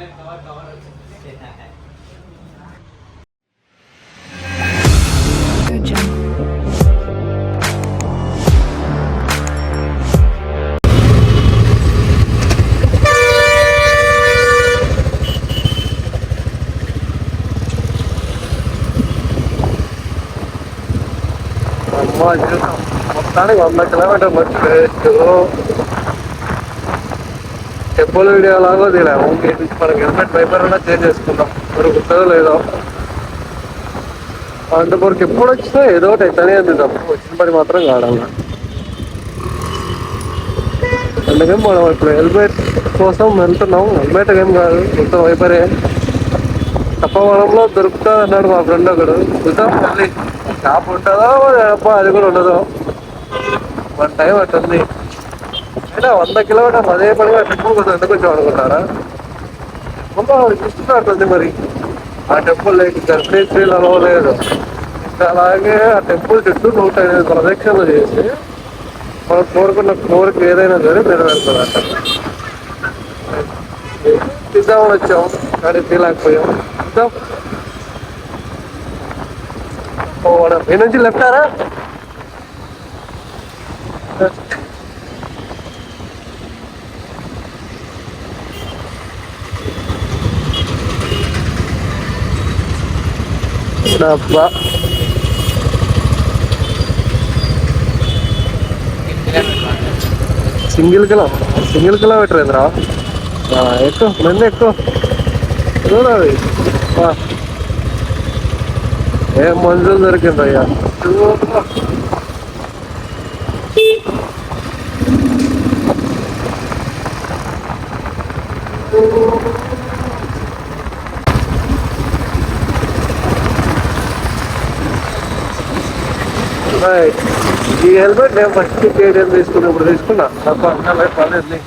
Good job. అమ్మా జీవితం మొత్తానికి వంద కిలోమీటర్ వచ్చి చెప్పుల వీడియో లాగా తీరాము మనకి హెల్మెట్ వైపర్ అయినా చేంజ్ చేసుకుందాం. దొరుకుతుందో లేదో? అనంతపురంకి ఎప్పుడు వచ్చినా ఏదో ఒకటి అయితేనే ఉంది తప్ప వచ్చిన పని మాత్రం కాడాలి అందుకే మనం ఇప్పుడు హెల్మెట్ కోసం వెళ్తున్నాం. హెల్మెట్ ఏం కాదు మొత్తం వైపరే. తప్పవనంలో దొరుకుతుంది అన్నాడు మా ఫ్రెండ్ ఒకడు. చూద్దాం మళ్ళీ షాప్ ఉంటుందో అది కూడా ఉండదు. వన్ టైం అట్టుంది. అంటే వంద కిలోమీటర్ అదే పడిగా టెంపుల్ కోసం ఎందుకు వచ్చాం అనుకుంటారా? అమ్మా చూస్తున్నట్టుంది మరి. ఆ టెంపుల్ లేక గర్భిణీలు అలవలేదు ఇంకా అలాగే ఆ టెంపుల్ చుట్టూ నూట ఎనిమిది ప్రదక్షిణలు చేసి మనం కోరుకున్న కోరిక ఏదైనా సరే నెరవేరుతుందట తీద్దామని వచ్చాం కానీ తీయలేకపోయాం చూద్దాం. మీ ఈ నుంచి లెఫ్టారా డబ్బా. సింగిల్ కిలో సింగిల్ కిలోమీటర్ ఏంద్రా ఎక్కువ మంది ఎక్కువ. చూడాలి ఏం మంజులు దొరికిందయ్యా ఈ హెల్మెట్ నేను ఫస్ట్ కేటీఎం తీసుకున్నా ఇప్పుడు తీసుకున్నా. తప్ప అన్నా పర్లేదు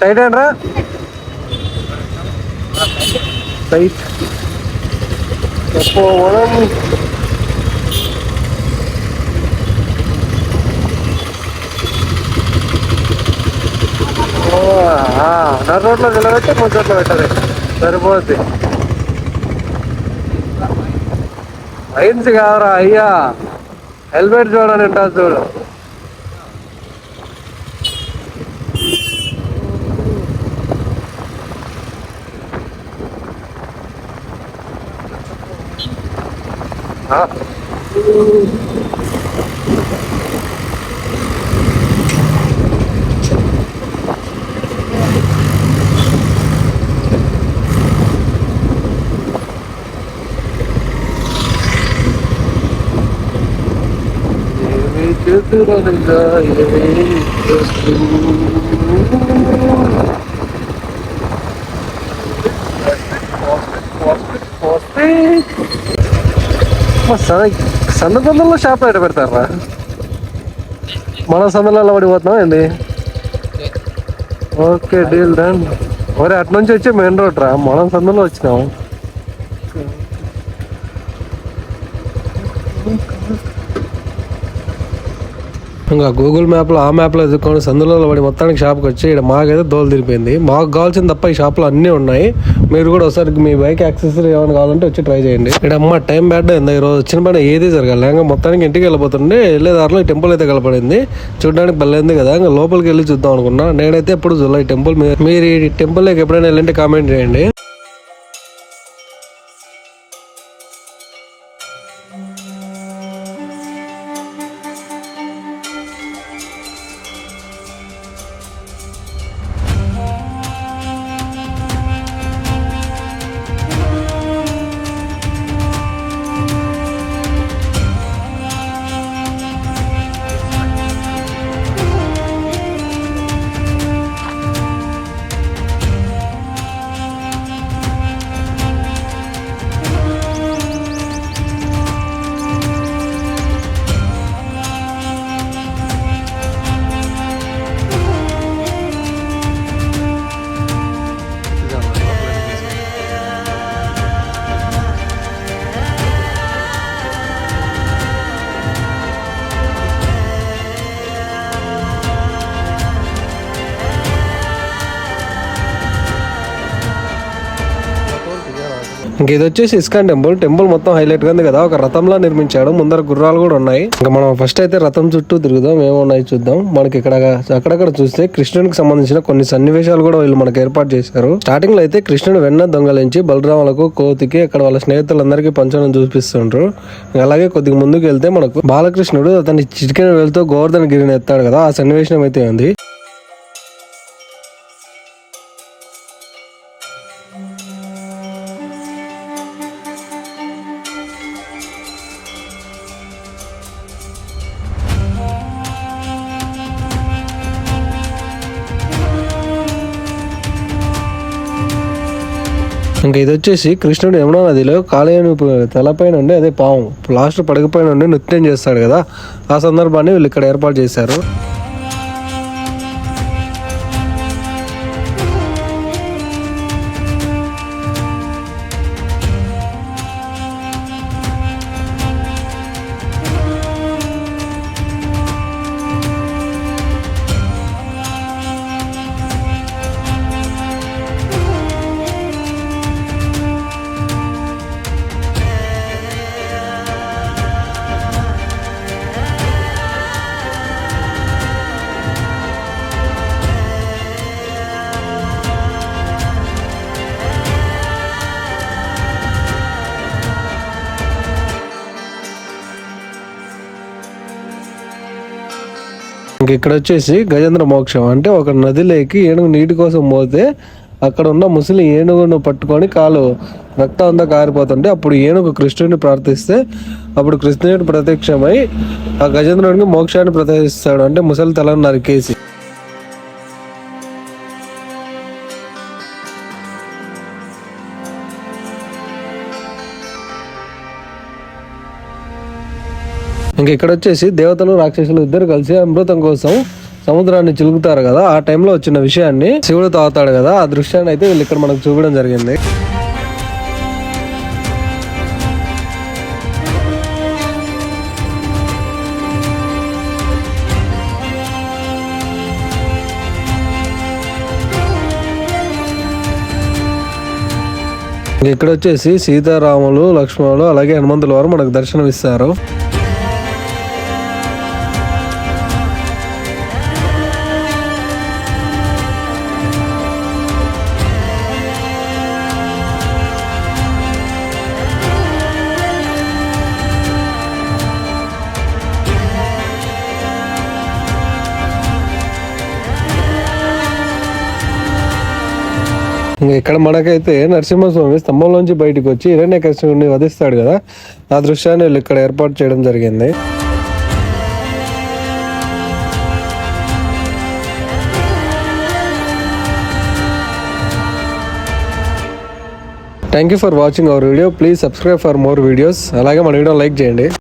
టైట్ ఏంట్రా టైట్ చెప్పు మనం నా రోడ్లో నిలబెట్టి ముంచట్లో పెట్టాలి. సరిపోద్ది. లైన్స్ కావరా అయ్యా? హెల్మెట్ చూడని ఉంటుంది చూడు ఆ. ఏమి చేతురనగా సన్న షాప్ ఎక్కడ పెడతారా? మన సందర్లో పడిపోతున్నాం ఏంది? Okay deal done. ఒరే అటు నుంచి వచ్చి మెయిన్ రోడ్ రా. మనం సందులో వచ్చినాం. ఇంకా గూగుల్ మ్యాప్లో ఆ మ్యాప్లో ఎదుర్కొని సందులో పడి మొత్తానికి షాప్కి వచ్చి ఇక్కడ మాకైతే దోలు తిరిపోయింది. మాకు కావాల్సిన తప్ప ఈ షాప్లో అన్నీ ఉన్నాయి. మీరు కూడా ఒకసారి మీ బైక్ యాక్సెసరీ ఏమైనా కావాలంటే వచ్చి ట్రై చేయండి. ఇక్కడ అమ్మ టైం బ్యాడ్ అయింది. ఈరోజు వచ్చిన పని ఏది జరగాలి. ఇంకా మొత్తానికి ఇంటికి వెళ్ళిపోతుండే వెళ్ళే దారిలో ఈ టెంపుల్ అయితే కలపడింది చూడడానికి బల్లైంది కదా. ఇంకా లోపలికి వెళ్ళి చూద్దాం అనుకున్నా. నేనైతే ఎప్పుడు చూడలే టెంపుల్ మీరు మీరు ఈ టెంపుల్లోకి ఎప్పుడైనా వెళ్ళంటే కామెంట్ చేయండి. ఇంక ఇది వచ్చేసి ఇస్కాన్ టెంపుల్. టెంపుల్ మొత్తం హైలైట్గా ఉంది కదా. ఒక రథంలా నిర్మించాడు. ముందర గుర్రాలు కూడా ఉన్నాయి. ఇంకా మనం ఫస్ట్ అయితే రథం చుట్టూ తిరుగుదాం. ఏమున్నాయి చూద్దాం. మనకి ఇక్కడ అక్కడక్కడ చూస్తే కృష్ణునికి సంబంధించిన కొన్ని సన్నివేశాలు కూడా వీళ్ళు మనకి ఏర్పాటు చేశారు. స్టార్టింగ్లో అయితే కృష్ణుడు వెన్న దొంగలించి బలరాములకు కోతికి అక్కడ వాళ్ళ స్నేహితులందరికీ పంచడం చూపిస్తుంటారు అలాగే కొద్దిగా ముందుకు వెళ్తే మనకు బాలకృష్ణుడు అతని చిటికెన వేలుతో గోవర్ధన గిరిని ఎత్తాడు కదా. ఆ సన్నివేశం అయితే ఉంది. ఇంకా ఇది వచ్చేసి కృష్ణుడు యమునా నదిలో కాళేయుని తలపై నుండి అదే పాము లాస్ట్ పడకపై నుండి నృత్యం చేస్తాడు కదా. ఆ సందర్భాన్ని వీళ్ళు ఇక్కడ ఏర్పాటు చేశారు. ఇంక ఇక్కడ వచ్చేసి గజేంద్ర మోక్షం. అంటే ఒక నదిలోకి ఏనుగు నీటి కోసం పోతే అక్కడ ఉన్న ముసలి ఏనుగును పట్టుకొని కాలు రక్తం అంతా కారిపోతుంటే అప్పుడు ఏనుగు కృష్ణుడిని ప్రార్థిస్తే అప్పుడు కృష్ణుడిని ప్రత్యక్షమై ఆ గజేంద్రుడికి మోక్షాన్ని ప్రదర్శిస్తాడు అంటే ముసలి తలను నరికేసి. ఇంక ఇక్కడ వచ్చేసి దేవతలు రాక్షసులు ఇద్దరు కలిసి అమృతం కోసం సముద్రాన్ని చిలుకుతారు కదా. ఆ టైంలో వచ్చిన విషయాన్ని శివుడు తాగుతాడు కదా. ఆ దృశ్యాన్ని అయితే వీళ్ళు ఇక్కడ మనకు చూపడం జరిగింది. ఇక్కడ వచ్చేసి సీతారాములు లక్ష్మణులు అలాగే హనుమంతుల వారు మనకు దర్శనం ఇంకా ఇక్కడ మనకైతే నరసింహస్వామి స్తంభంలోంచి బయటకు వచ్చి హిరణ్యకృష్ణుడిని వధిస్తాడు కదా. ఆ దృశ్యాన్ని వీళ్ళు ఇక్కడ ఏర్పాటు చేయడం జరిగింది. Thank you for watching our video please subscribe for more videos అలాగే మన వీడియో లైక్ చేయండి.